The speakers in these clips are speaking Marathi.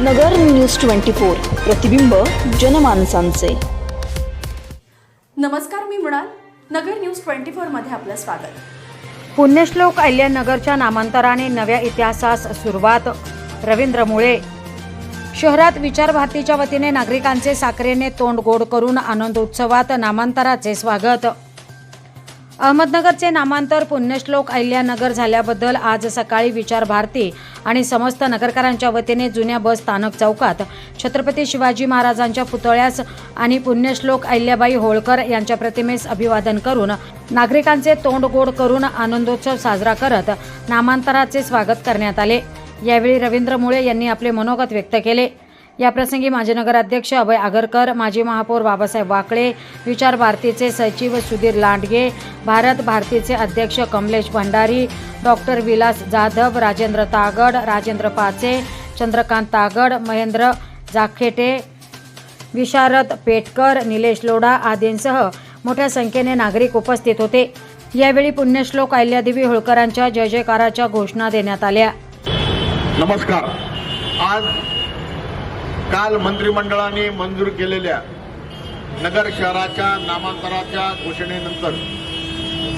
नगर न्यूज ट्वेंटी फोर प्रतिबिंब जनमानसांचे. नमस्कार मी मृणाल. नगर न्यूज ट्वेंटी फोरमध्ये आपलं स्वागत. पुण्यश्लोक अहिल्यानगरच्या नामांतराने नव्या इतिहासास सुरुवात. रवींद्र मुळे. शहरात विचार भारतीच्या वतीने नागरिकांचे साखरेने तोंड गोड करून आनंद उत्सवात नामांतराचे स्वागत. अहमदनगरचे नामांतर पुण्यश्लोक अहिल्यानगर झाल्याबद्दल आज सकाळी विचार भारती आणि समस्त नगरकरांच्या वतीने जुन्या बस स्थानक चौकात छत्रपती शिवाजी महाराजांच्या पुतळ्यास आणि पुण्यश्लोक अहिल्याबाई होळकर यांच्या प्रतिमेस अभिवादन करून नागरिकांचे तोंड गोड करून आनंदोत्सव साजरा करत नामांतराचे स्वागत करण्यात आले. यावेळी रवींद्र मुळे यांनी आपले मनोगत व्यक्त केले. याप्रसंगी माजी नगराध्यक्ष अभय आगरकर माजी महापौर बाबासाहेब वाकळे विचार भारतीचे सचिव सुधीर लांडगे भारत भारतीचे अध्यक्ष कमलेश भंडारी डॉक्टर विलास जाधव राजेंद्र तागड राजेंद्र पाचे चंद्रकांत तागड महेंद्र जाखेटे विशारद पेटकर निलेश लोढा आदींसह मोठ्या संख्येने नागरिक उपस्थित होते. यावेळी पुण्यश्लोक अहिल्यादेवी होळकरांच्या जय जयकाराच्या घोषणा देण्यात आल्या. नमस्कार. आज काल मंत्रिमंडळाने मंजूर केलेल्या नगर शहराच्या नामांतराच्या घोषणेनंतर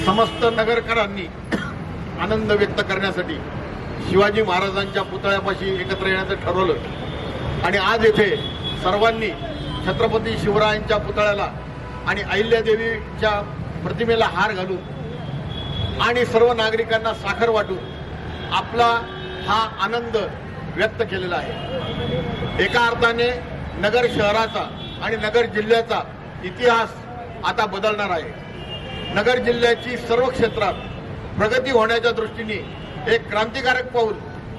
समस्त नगरकरांनी आनंद व्यक्त करण्यासाठी शिवाजी महाराजांच्या पुतळ्यापाशी एकत्र येण्याचं ठरवलं. आणि आज येथे सर्वांनी छत्रपती शिवरायांच्या पुतळ्याला आणि अहिल्यादेवीच्या प्रतिमेला हार घालून आणि सर्व नागरिकांना साखर वाटून आपला हा आनंद व्यक्त केलेला आहे. एका अर्थाने नगर शहराचा आणि नगर जिल्ह्याचा इतिहास आता बदलणार आहे. नगर जिल्ह्याची सर्व क्षेत्रात प्रगती होण्याच्या दृष्टीने एक क्रांतिकारक पाऊल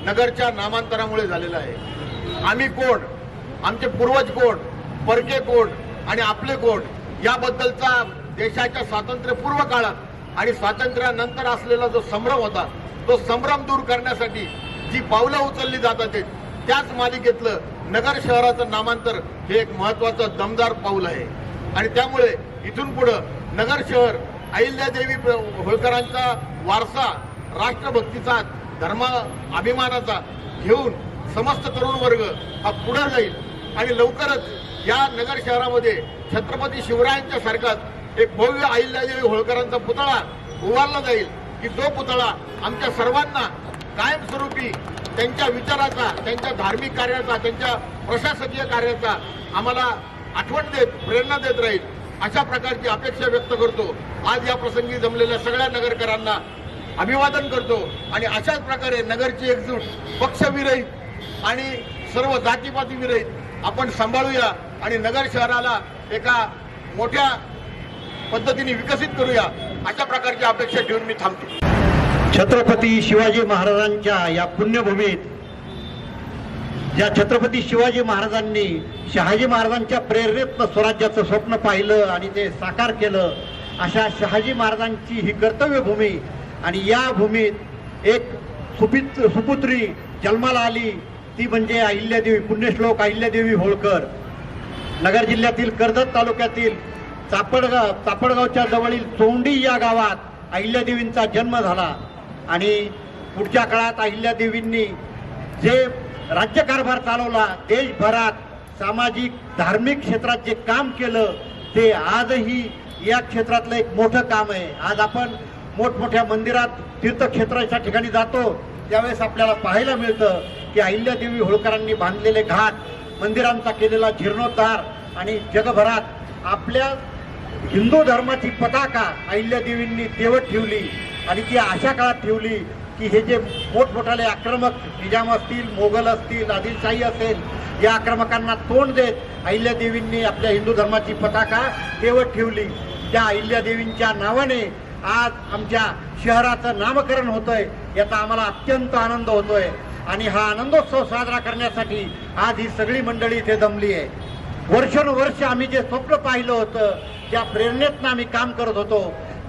नगरच्या नामांतरामुळे झालेलं आहे. आम्ही कोण? आमचे पूर्वज कोण? परके कोण? आणि आपले कोण? याबद्दलचा देशाच्या स्वातंत्र्यपूर्व काळात आणि स्वातंत्र्यानंतर असलेला जो संभ्रम होता तो संभ्रम दूर करण्यासाठी जी पावलं उचलली जातात आहेत, त्याच मालिकेतलं नगर शहराचं नामांतर हे एक महत्वाचं दमदार पाऊल आहे. आणि त्यामुळे इथून पुढं नगर शहर अहिल्यादेवी होळकरांचा वारसा राष्ट्रभक्तीचा धर्म अभिमानाचा घेऊन समस्त तरुण वर्ग हा पुढे जाईल. आणि लवकरच या नगर शहरामध्ये छत्रपती शिवरायांच्या सारखाच एक भव्य अहिल्यादेवी होळकरांचा पुतळा उभारला जाईल. की जो पुतळा आमच्या सर्वांना कायमस्वरूपी त्यांच्या विचाराचा त्यांच्या धार्मिक कार्याचा त्यांच्या प्रशासकीय कार्याचा आम्हाला आठवण देत प्रेरणा देत राहील अशा प्रकारची अपेक्षा व्यक्त करतो. आज या प्रसंगी जमलेल्या सगळ्या नगरकरांना अभिवादन करतो आणि अशाच प्रकारे नगरची एकजूट पक्षविरहित आणि सर्व जातीपाती विरहित आपण सांभाळूया आणि नगर शहराला एका मोठ्या पद्धतीने विकसित करूया अशा प्रकारची अपेक्षा ठेवून मी थांबतो. छत्रपती शिवाजी महाराजांच्या या पुण्यभूमीत ज्या छत्रपती शिवाजी महाराजांनी शहाजी महाराजांच्या प्रेरणेतनं स्वराज्याचं स्वप्न पाहिलं आणि ते साकार केलं अशा शहाजी महाराजांची ही कर्तव्यभूमी आणि या भूमीत एक सुपित सुपुत्री जन्माला आली ती म्हणजे अहिल्यादेवी पुण्यश्लोक अहिल्यादेवी होळकर. नगर जिल्ह्यातील कर्जत तालुक्यातील चापडगाव चापडगावच्या जवळील चोंडी या गावात अहिल्यादेवींचा जन्म झाला. आणि पुढच्या काळात अहिल्यादेवींनी जे राज्यकारभार चालवला देशभरात सामाजिक धार्मिक क्षेत्रात जे काम केलं ते आजही या क्षेत्रातलं एक मोठं काम आहे. आज आपण मोठमोठ्या मंदिरात तीर्थक्षेत्राच्या ठिकाणी जातो त्यावेळेस आपल्याला पाहायला मिळतं की अहिल्यादेवी होळकरांनी बांधलेले घाट मंदिरांचा केलेला जीर्णोद्धार आणि जगभरात आपल्या हिंदू धर्माची पताका अहिल्यादेवींनी तेवत ठेवली. आणि ती अशा काळात ठेवली की हे जे मोठमोठाले आक्रमक निजाम असतील मोगल असतील आदिलशाही असेल या आक्रमकांना तोंड देत अहिल्यादेवींनी आपल्या हिंदू धर्माची पताका केवळ ठेवली. त्या अहिल्यादेवींच्या नावाने आज आमच्या शहराचं नामकरण होतंय याचा आम्हाला अत्यंत आनंद होतोय. आणि हा आनंदोत्सव साजरा करण्यासाठी आज ही सगळी मंडळी इथे जमली आहे. वर्षानुवर्ष आम्ही जे स्वप्न पाहिलं होतं त्या प्रेरणेतनं आम्ही काम करत होतो.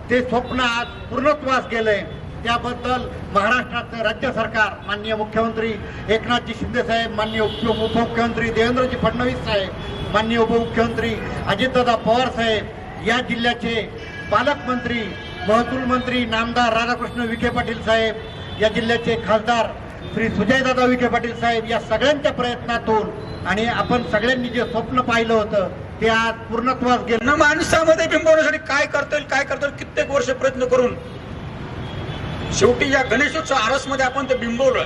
ते स्वप्न आज पूर्णत्वास गेलंय त्याबद्दल महाराष्ट्राचं राज्य सरकार माननीय मुख्यमंत्री एकनाथजी शिंदे साहेब माननीय उप उपमुख्यमंत्री देवेंद्रजी फडणवीस साहेब माननीय उपमुख्यमंत्री अजितदादा पवार साहेब या जिल्ह्याचे पालकमंत्री महसूल मंत्री नामदार राधाकृष्ण विखे पाटील साहेब या जिल्ह्याचे खासदार श्री सुजयदादा विखे पाटील साहेब या सगळ्यांच्या प्रयत्नातून आणि आपण सगळ्यांनी जे स्वप्न पाहिलं होतं ते आज पूर्णत्वास गेलं. माणसामध्ये बिंबवण्यासाठी काय करता येईल काय करता येईल कित्येक वर्ष प्रयत्न करून. शेवटी या गणेशोत्सव आरसमध्ये आपण ते बिंबवलं.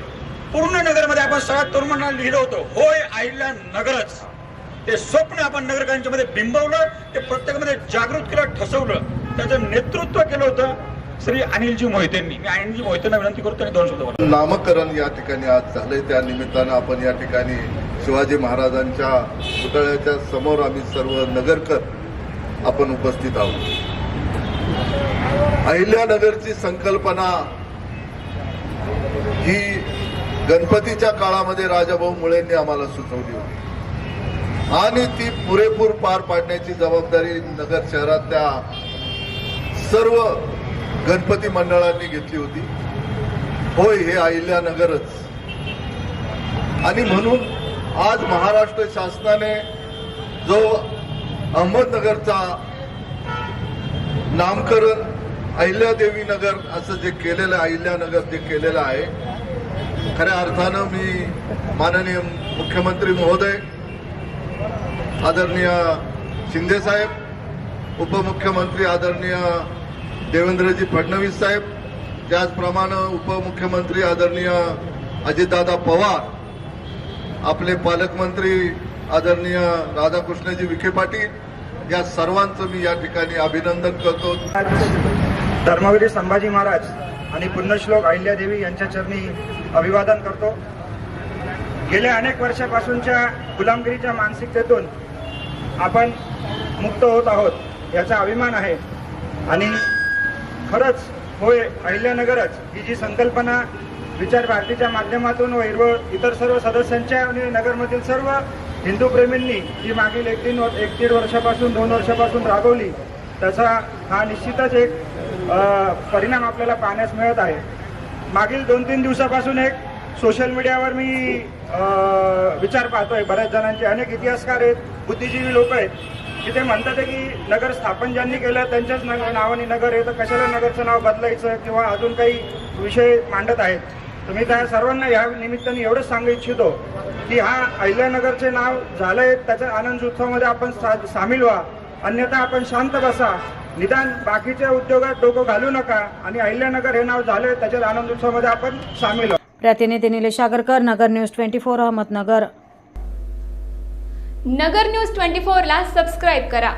पूर्ण नगरमध्ये आपण सगळ्या तरुण लिहिलं होतं होय आईला नगरच. ते स्वप्न आपण नगरकांच्या मध्ये बिंबवलं ते प्रत्येकामध्ये जागृत केलं ठसवलं. त्याचं नेतृत्व केलं होतं श्री अनिलजी मोहितेंनी. मी अनिलजी मोहितेंना विनंती करतो आणि दोन शब्द नामकरण या ठिकाणी आज झालंय. त्या निमित्तानं आपण या ठिकाणी शिवाजी महाराजांच्या पुतळ्याच्या समोर आम्ही सर्व नगरकर आपण उपस्थित आहोत. अहिल्यानगरची संकल्पना ही गणपतीच्या काळामध्ये राजाभाऊ मुळेंनी आम्हाला सुचवली होती. आणि ती पुरेपूर पार पाडण्याची जबाबदारी नगर शहरातल्या सर्व गणपती मंडळांनी घेतली होती. होय हे अहिल्यानगरच. आणि म्हणून आज महाराष्ट्र शासनाने जो अहमदनगरचा नामकरण अहिल्यादेवी नगर असं जे केलेलं अहिल्यानगर जे केलेलं आहे खऱ्या अर्थानं मी माननीय मुख्यमंत्री महोदय आदरणीय शिंदे साहेब उपमुख्यमंत्री आदरणीय देवेंद्रजी फडणवीस साहेब त्याचप्रमाणे उपमुख्यमंत्री आदरणीय अजितदादा पवार आपले पालकमंत्री आदरणीय राधाकृष्णजी विखे पाटील या सर्वांचं मी या ठिकाणी अभिनंदन करतो. धर्मवीर संभाजी महाराज आणि पुण्यश्लोक अहिल्यादेवी यांच्या चरणी अभिवादन करतो. गेल्या अनेक वर्षापासूनच्या गुलामगिरीच्या मानसिकतेतून आपण मुक्त होत आहोत याचा अभिमान आहे. आणि खरंच होय अहिल्यानगरच ही जी संकल्पना विचार भारतीच्या माध्यमातून व इतर सर्व सदस्यांच्या आणि नगरमधील सर्व हिंदू प्रेमींनी जी मागील एक तीन एक दीड वर्षापासून दोन वर्षापासून राबवली. तसा हा निश्चितच एक परिणाम आपल्याला पाहण्यास मिळत आहे. मागील दोन तीन दिवसापासून एक सोशल मीडियावर मी विचार पाहतोय. बऱ्याच जणांचे अनेक इतिहासकार आहेत बुद्धिजीवी लोक आहेत की ते म्हणतात आहे की नगर स्थापन ज्यांनी केलं त्यांच्याच नगर नावाने नगर आहे तर कशाला नगरचं नाव बदलायचं किंवा अजून काही विषय मांडत आहेत? तर मी त्या सर्वांना या निमित्ताने एवढंच सांगू इच्छितो की हा अहिल्यानगरचे नाव झालंय त्याच्या आनंद उत्सवामध्ये आपण सामील व्हा. अन्यथा आपण शांत बसा. निदान बाकीच्या उद्योगात डोकं घालू नका आणि अहिल्यानगर हे नाव झालंय त्याच्यात आनंद उत्सवामध्ये आपण सामील व्हा. प्रतिनिधी Nilesh Agarkar Nagar news twenty four Ahmednagar. Nagar news twenty फोरला सबस्क्राईब करा.